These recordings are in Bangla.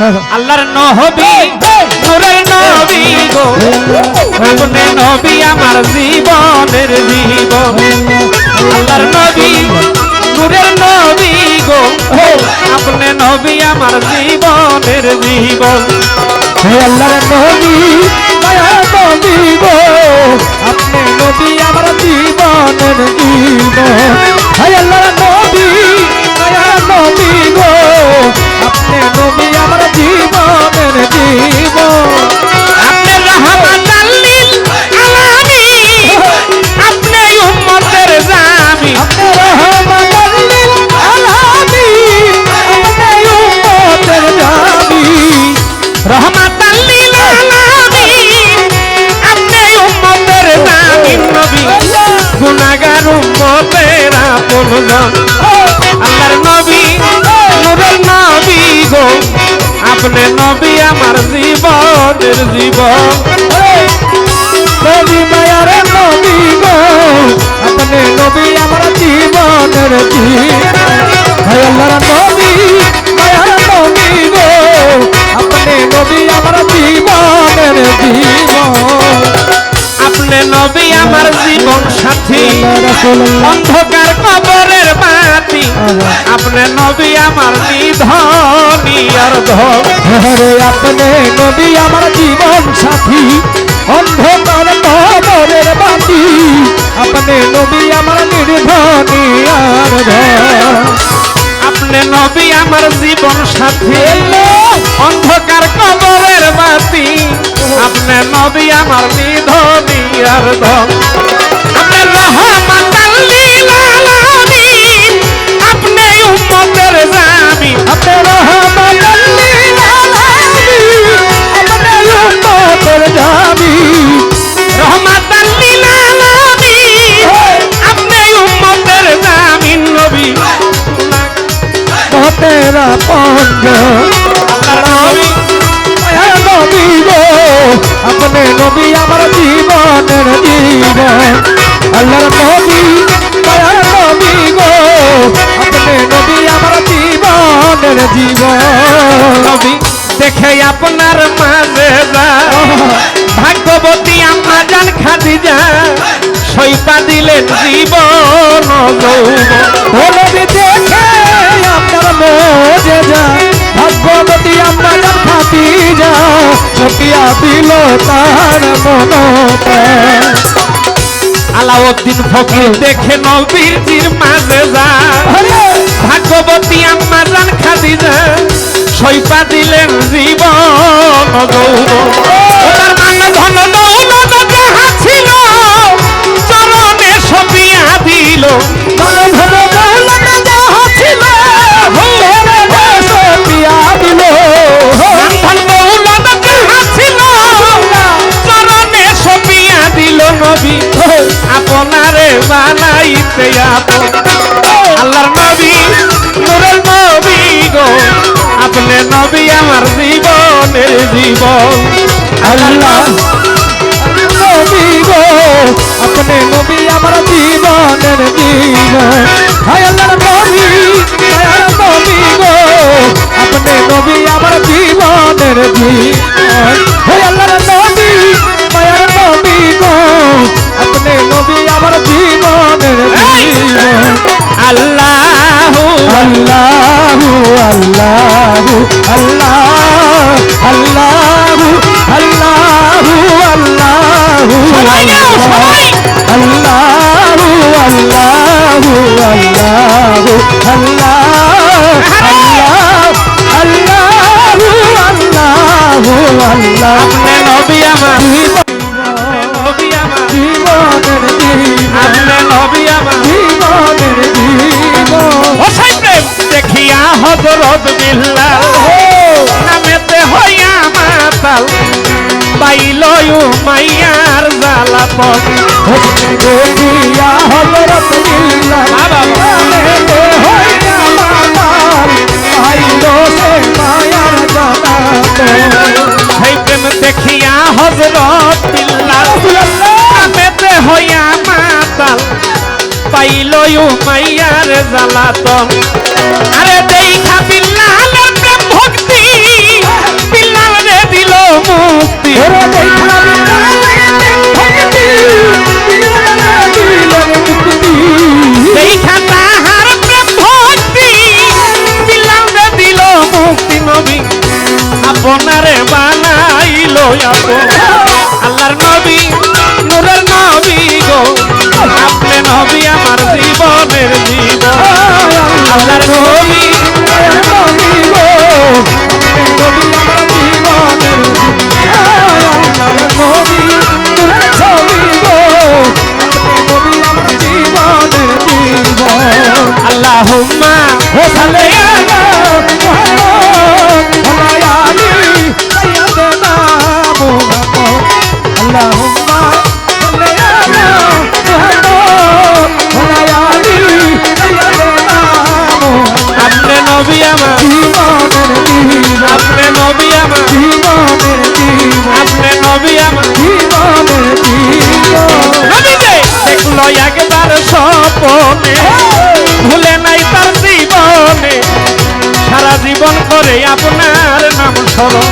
আল্লাহর নহবি নূরের নবী গো। আপনি নবী আমার জীবনের জীবন। আল্লাহর নবী নূরের নবী গো। আপনি নবী আমার জীবনের জীবন। হে আল্লাহর নবী মায়া নবী গো। আপনজন আল্লাহর নবী, নূরের নবী গো, আপনি নবী আমার জীবনের জীবন। নবী মায়ার নবী গো, আপনি নবী আমার জীবনের জীবন। আল্লাহর নবী, মায়ার নবী গো, আপনি নবী আমার জীবনের জীবন। আপনি নবী আমার জীবন সাথী। হরে আপনি নবী আমার জীবন সাথী। অন্ধকার কবরের বাতি। আপনি নবী আমার নির্ধনী আর আপনি নবী আমার জীবন সাথী। অন্ধকার কবরের বাতি। আপনি নবী আমার নিধনী আর ধন নবী আমার জীবনের জীবন আল্লাহর নবী মায়া নবী গো আপনি নবী আমার জীবনের জীবন। নবী দেখে আপনার মাঝে যা। ভাগ্যবতী আম্মা জান খাদিজা সৈপা দিলেন জীবন নবী দেখে আপনার মোজে যা। ভাগ্যবতী আমরা যা খাতি যা ছটিয়া দিল তার মনোপা আলাউদ্দিন ফকির। দেখে নবীর জির মাঝে যা ভাগ্যবতী আম্মা জান খাদিজা সৈপা দিলেন জীবন যৌবন ওনার মান ধন দৌলত যাহা ছিল চরণে সপিয়া দিল। মান আল্লাহ। নবী গো আপনি নবী আমার জীবনের জীবন হায় আল্লাহর নবী হায় নবী গো আপনি নবী আমার জীবনের জীবন হায় আল্লাহর নবী মায়ার নবী গো আপনি নবী আমার জীবনের জীবন আল্লাহু আল্লাহু আল্লাহু আল্লাহ। নবী আমার। নবী আমার। জীবনের জীবন। আপনি নবী আমার। জীবনের জীবন। ওসাই প্রেম দেখিয়া হজরত বিল্লাল। নামেতে হইয়া মাতাল। পাইল মাইয়ার জ্বালাতন দেখিয়া হজরতিল্লামেতে হইয়া মাতাল পাইল মাইয়ার জ্বালাতন। আরে দেখা বিল্লালের প্রেম ভক্তি বিল্লাল রে দিল মুক্তি। দেখা বিল্লাল আল্লাহর নবী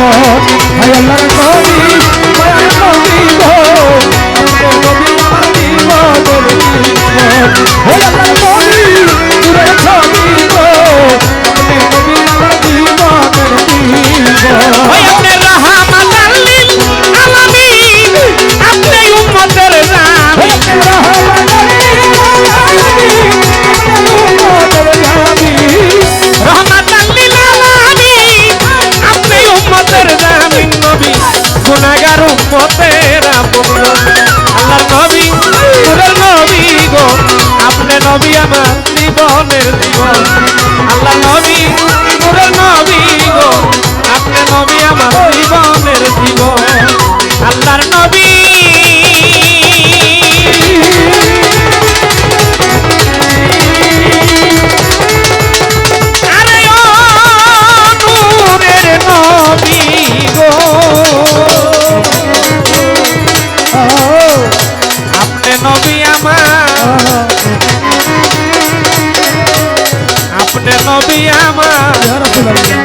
more জীবনের জীবন নবী আমার।